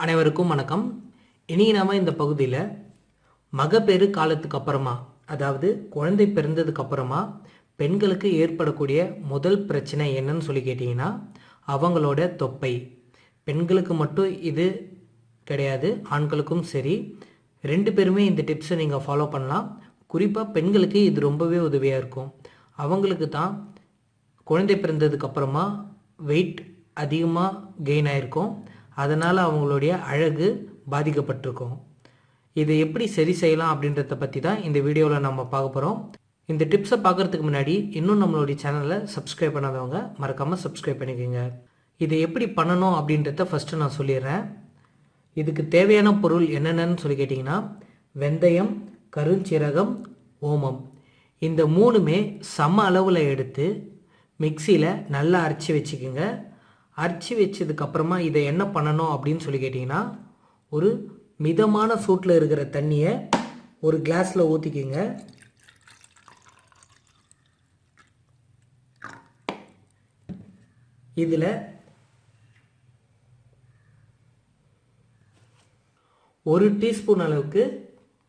அனைவருக்கும் வணக்கம். இன்றைக்கி நாம இந்த பகுதியில் மகப்பேறு காலத்துக்கு அப்புறமா அதாவது குழந்தை பிறந்ததுக்கு அப்புறமா பெண்களுக்கு ஏற்படக்கூடிய முதல் பிரச்சனை என்னன்னு சொல்லி கேட்டிங்கன்னா அவங்களோட தொப்பை. பெண்களுக்கு மட்டும் இது கிடையாது ஆண்களுக்கும் சரி. ரெண்டு பேருமே இந்த டிப்ஸை நீங்கள் ஃபாலோ பண்ணலாம். குறிப்பாக பெண்களுக்கு இது ரொம்பவே உதவியாக இருக்கும். அவங்களுக்கு தான் குழந்தை பிறந்ததுக்கு அப்புறமா வெயிட் அதிகமாக கெயின் ஆயிருக்கும். அதனால் அவங்களுடைய அழகு பாதிக்கப்பட்டிருக்கும். இதை எப்படி சரி செய்யலாம் அப்படின்றத பற்றி தான் இந்த வீடியோவில் நம்ம பார்க்க போகிறோம் இந்த டிப்ஸை பார்க்குறதுக்கு முன்னாடி இன்னும் நம்மளுடைய சேனலை சப்ஸ்கிரைப் பண்ணாதவங்க மறக்காமல் சப்ஸ்கிரைப் பண்ணிக்கோங்க. இதை எப்படி பண்ணணும் அப்படின்றத ஃபஸ்ட்டு நான் சொல்லிடுறேன். இதுக்கு தேவையான பொருள் என்னென்னு சொல்லி கேட்டிங்கன்னா வெந்தயம் கருஞ்சீரகம் ஓமம். இந்த மூணுமே சம அளவில் எடுத்து மிக்சியில் நல்லா அரைச்சி வச்சுக்கோங்க. அரைச்சி வச்சதுக்கப்புறமா இதை என்ன பண்ணணும் அப்படின்னு சொல்லி கேட்டிங்கன்னா ஒரு மிதமான சூட்டில் இருக்கிற தண்ணியை ஒரு கிளாஸில் ஊற்றிக்கிங்க இதில் ஒரு டீஸ்பூன் அளவுக்கு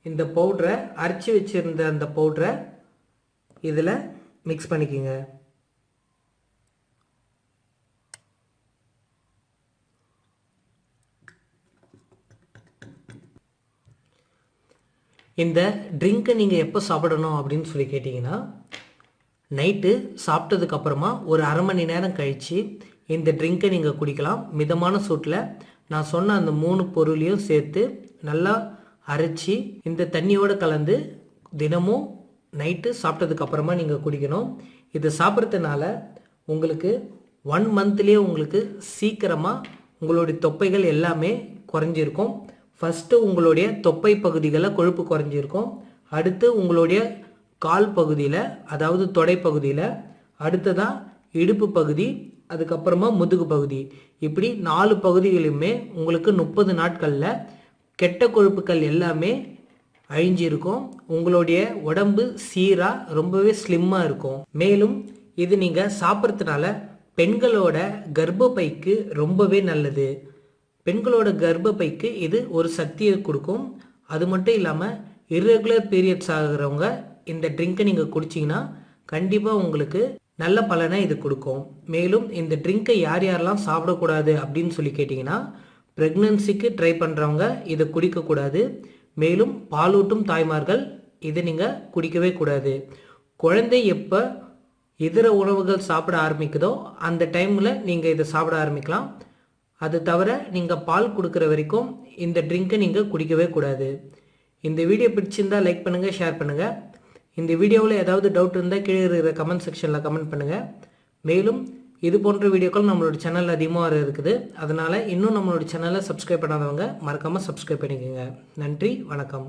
இந்த பவுட்ரை அரைச்சி வச்சுருந்த அந்த பவுட்ரை இதில் மிக்ஸ் பண்ணிக்கோங்க. இந்த ட்ரிங்க்கை நீங்கள் எப்போ சாப்பிடணும் அப்படின்னு சொல்லி கேட்டிங்கன்னா நைட்டு சாப்பிட்டதுக்கப்புறமா ஒரு அரை மணி நேரம் கழித்து இந்த ட்ரிங்க்கை நீங்கள் குடிக்கலாம். மிதமான சூட்டில் நான் சொன்ன அந்த மூணு பொருளையும் சேர்த்து நல்லா அரைச்சி இந்த தண்ணியோடு கலந்து தினமும் நைட்டு சாப்பிட்டதுக்கப்புறமா நீங்கள் குடிக்கணும். இது சாப்பிட்றதுனால உங்களுக்கு ஒன் மந்த்லேயே உங்களுக்கு சீக்கிரமாக உங்களுடைய தொப்பைகள் எல்லாமே குறைஞ்சிருக்கும். ஃபஸ்ட்டு உங்களுடைய தொப்பை பகுதிகளில் கொழுப்பு குறைஞ்சிருக்கும். அடுத்து உங்களுடைய கால் பகுதியில் அதாவது தொடை பகுதியில். அடுத்ததாக இடுப்பு பகுதி அதுக்கப்புறமா முதுகு பகுதி. இப்படி நாலு பகுதிகளுமே உங்களுக்கு முப்பது நாட்களில் கெட்ட கொழுப்புகள் எல்லாமே அழிஞ்சிருக்கும். உங்களுடைய உடம்பு சீராக ரொம்பவே ஸ்லிம்மாக இருக்கும். மேலும் இது நீங்கள் சாப்பிட்றதுனால பெண்களோட கர்ப்பப்பைக்கு ரொம்பவே நல்லது. பெண்களோட கர்ப்பப்பைக்கு இது ஒரு சக்தியை கொடுக்கும். அது மட்டும் இல்லாமல் இர்ரெகுலர் பீரியட்ஸ் ஆகிறவங்க இந்த ட்ரிங்கை நீங்கள் குடிச்சிங்கன்னா கண்டிப்பாக உங்களுக்கு நல்ல பலனை இது கொடுக்கும். மேலும் இந்த ட்ரிங்கை யார் யாரெல்லாம் சாப்பிடக்கூடாது அப்படின்னு சொல்லி கேட்டிங்கன்னா ப்ரெக்னன்சிக்கு ட்ரை பண்ணுறவங்க இதை குடிக்கக்கூடாது. மேலும் பாலூட்டும் தாய்மார்கள் இதை நீங்கள் குடிக்கவே கூடாது. குழந்தை எப்போ இதர உணவுகள் சாப்பிட ஆரம்பிக்குதோ அந்த டைமில் நீங்கள் இதை சாப்பிட ஆரம்பிக்கலாம். அது தவிர நீங்கள் பால் கொடுக்குற வரைக்கும் இந்த ட்ரிங்கை நீங்கள் குடிக்கவே கூடாது. இந்த வீடியோ பிடிச்சிருந்தா லைக் பண்ணுங்கள் ஷேர் பண்ணுங்கள் இந்த வீடியோவில் ஏதாவது டவுட் இருந்தால் கீழே இருக்கிற கமெண்ட் செக்ஷனில் கமெண்ட் பண்ணுங்கள் மேலும் இது போன்ற வீடியோக்கள் நம்மளோட சேனலில் அதிகமாக இருக்குது. அதனால் இன்னும் நம்மளோட சேனலை சப்ஸ்கிரைப் பண்ணாதவங்க மறக்காமல் சப்ஸ்கிரைப் பண்ணிக்கோங்க. நன்றி வணக்கம்.